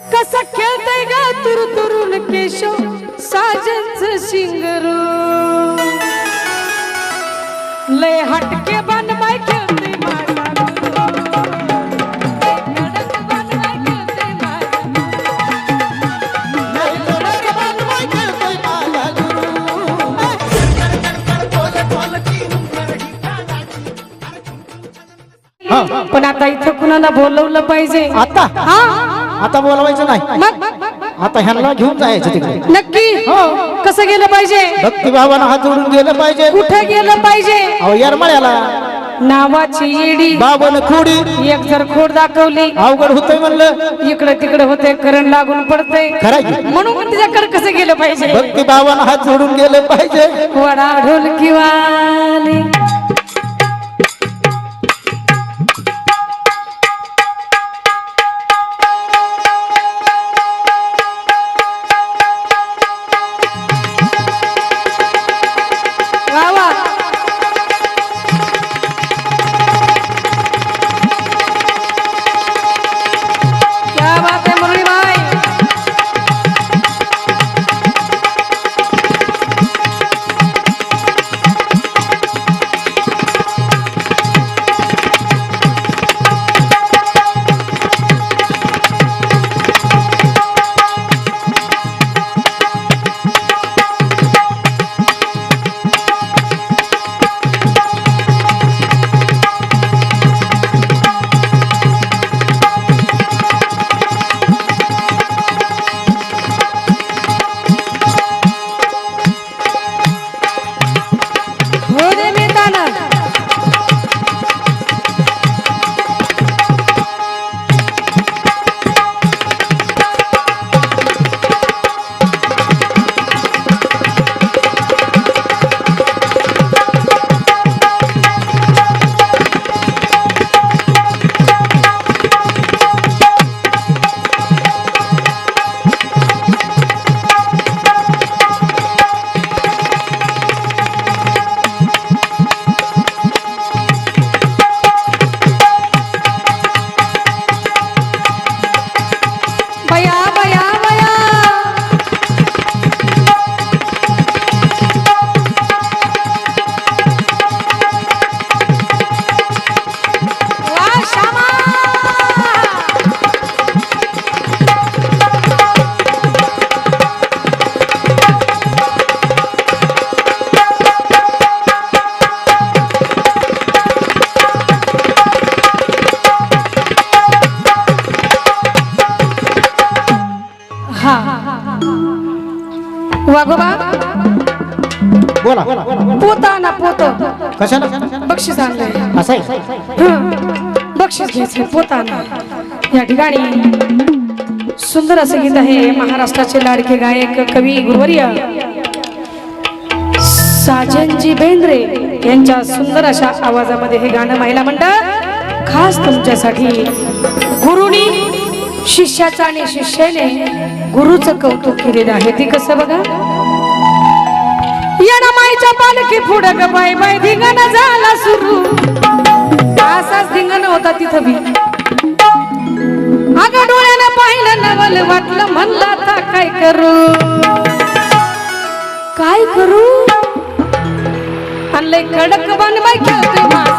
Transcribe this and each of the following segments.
कसा खेळतय गा तुरु तुरुन केशव? साजनच शिंगरू लय हटके बनवाय माझा. हा. पण आता इथं कुणाला बोलवलं पाहिजे? आता? हा? आता बोलवायचं नाही. आता ह्यांना घेऊन जायचं तिकडे. नक्की. कसं गेलं पाहिजे? भक्ती भावानं हात जोडून गेलं पाहिजे. कुठे गेलं पाहिजे? अहो येरमाळ्याला. नावाची येडी बाबन खोडी. एक जर खोड दाखवली. अवघड होतंय म्हणलं. इकडे तिकडे होते करंट लागून पडते खरं? म्हणून तिच्याकडे कसं गेलं पाहिजे? भक्ती भावानं हात जोडून गेलं पाहिजे. वडा ढोलकी वाले. ना पोत. कशाला बक्षीस आणलंय. असं आहे? हं. बक्षीस घ्यायचंय पोताना. या ठिकाणी सुंदर असं गीत आहे महाराष्ट्राचे लाडके गायक कवी गुरुवर्य. साजनजी बेंद्रे यांच्या सुंदर अशा आवाजामध्ये हे गाणं महिला मंडळ खास तुमच्यासाठी गुरुनी शिष्याचं आणि शिष्याने गुरुचं कौतुक केलेलं आहे. ते कसं बघा? येणा माईच्या पालखी पुढं ग बाय बाय धिंगण झाला सुरू. असाच धिंगण होता तिथं बी. अगं डोळ्यानं पाहिलं नवल वाटलं म्हणलं आता काय करू? काय करू? आणलंय कडक बनवाय खेळतोय माझा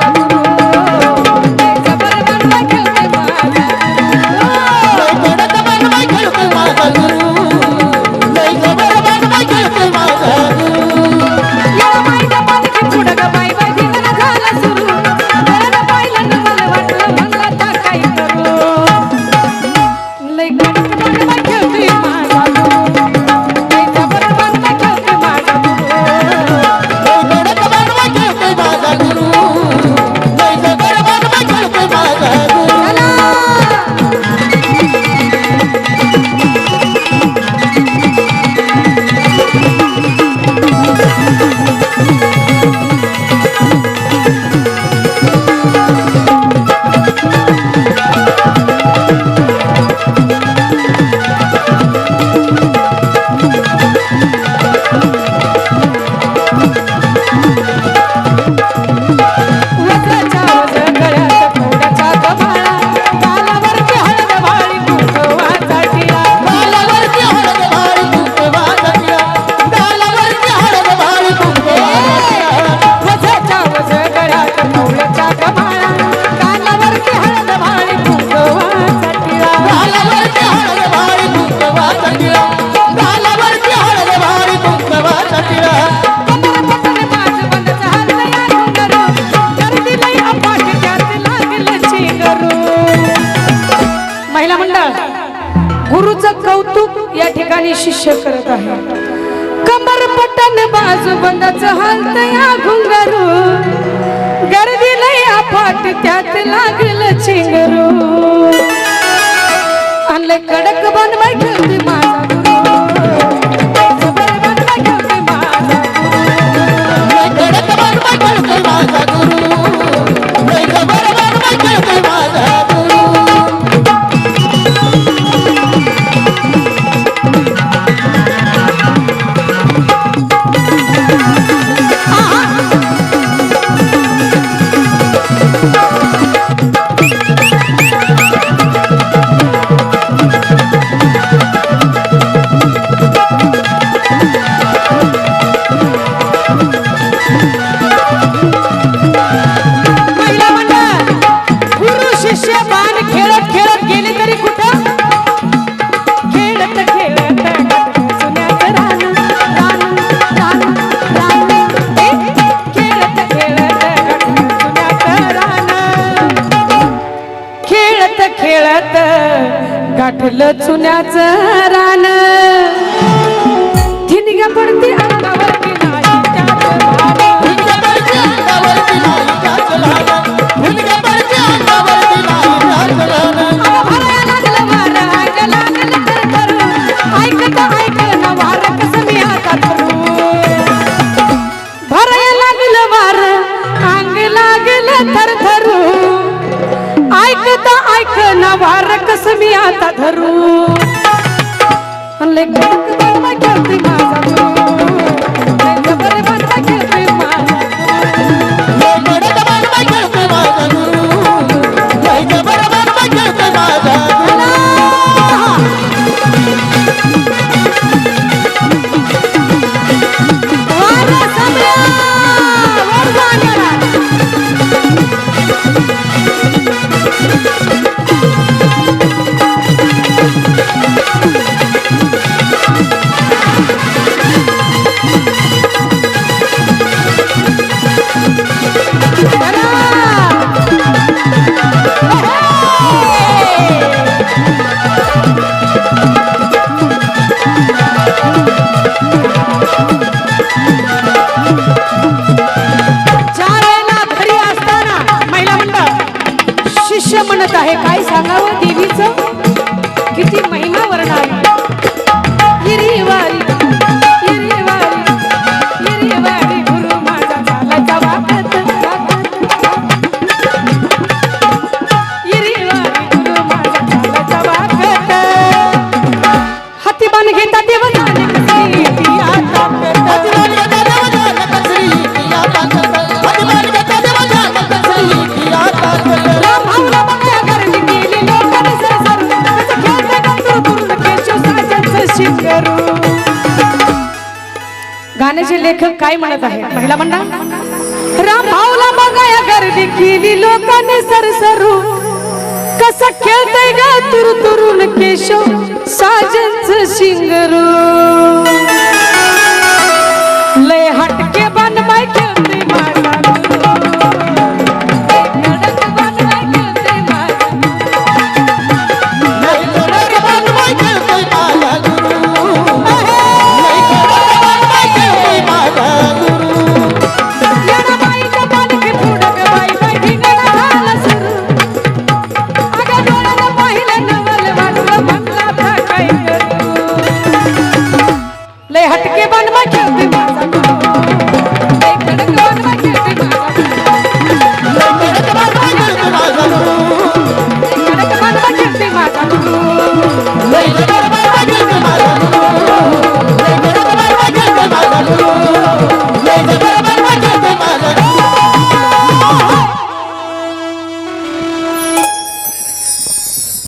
मी शिष्य करत आहे. कमर पटन बाजू बंद हलत या घुंगरू. गर्दी नाही आपट त्यात लागल चिंगरू. आणले कडक बनवायचं उठलं चुन्याच रान. थिनिगा पडते मी आता धरू म्हणले म्हणत आहे? काय सांगावं देवीचं? गाण्याचे लेखक काय म्हणत आहे महिला म्हणा. राम भाऊला बघा या गर्दी केली लोकांनी सरसरू. कसा खेळतय ग तुरतुरून केशव? साजनच शिंगरू.